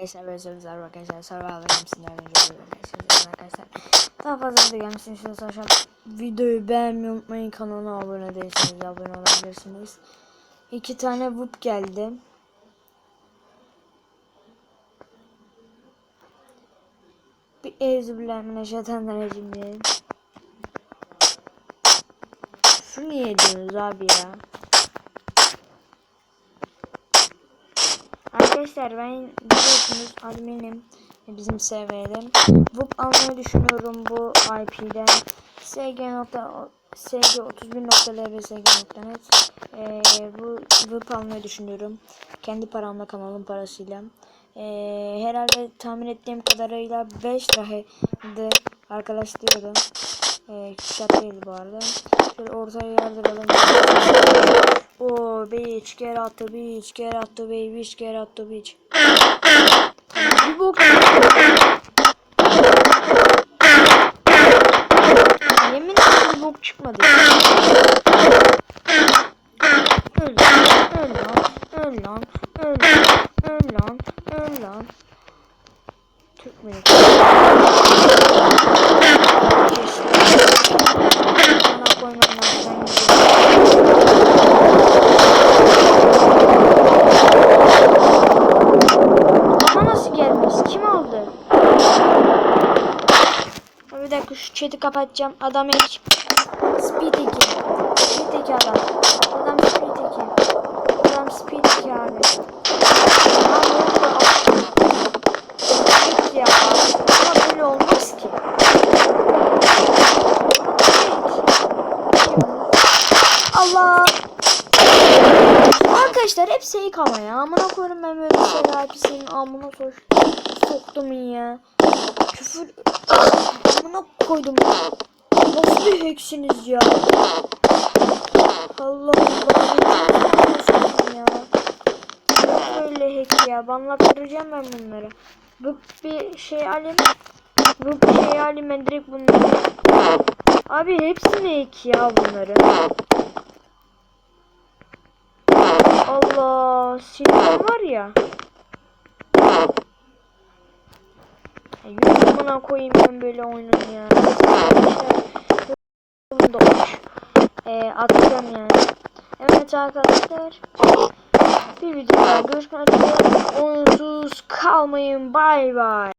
Arkadaşlar böyle sözler var arkadaşlar. Survival Games'in önce arkadaşlar. Daha fazla video gelmesini istiyorsanız aşağı videoyu beğenmeyi unutmayın. Kanala abone değilseniz de abone olabilirsiniz. İki tane whoop geldi. Bir evzübillahimineşşeytanirracim diyelim. Şu niye diyorsunuz abi ya? Arkadaşlar ben biliyorsunuz adminim bizim serverde. Vup almayı düşünüyorum bu IP'den. sg nokta sg31.lbsg.net ee, bu Vup almayı düşünüyorum. Kendi paramla kanalın parasıyla. Ee, herhalde tahmin ettiğim kadarıyla 5 liraydı arkadaş diyordu. Ee, şart değil bu arada. Şöyle ortaya yardıralım. Oh, bitch, get out the beach, get out the bitch, get out the beach. Bir bok. Yemin ederim bir bok çıkmadı. Öl öl lan, öl lan, öl lan, öl lan, öl lan. Türk müyük? Ha, Bir dakika şu chat'i kapatacağım. Adam ek. Speed 2. Speed 2 adam. Adam Speed 2. Adam Speed 2 abi. Speed ya. Ama böyle olmaz ki. Allah. Arkadaşlar hepsi ilk ama ya. Amına koyarım ben böyle şeyler hepsinin amına soş. Soktum ya. Küfür. Amına koydum. Nasıl bir hacksiniz ya? Allah Allah. Ya? Böyle hack ya. Banlattıracağım ben bunları. Bu bir şey alayım. Bu bir şey alayım ben direkt bunları. Abi hepsini hack ya bunları. Allah silahım var ya. Yüz buna koyayım ben böyle oyunun ya. Olmuş. Ee, atacağım yani. Evet arkadaşlar. Bir videoda görüşmek üzere. Oyunsuz kalmayın. Bay bay.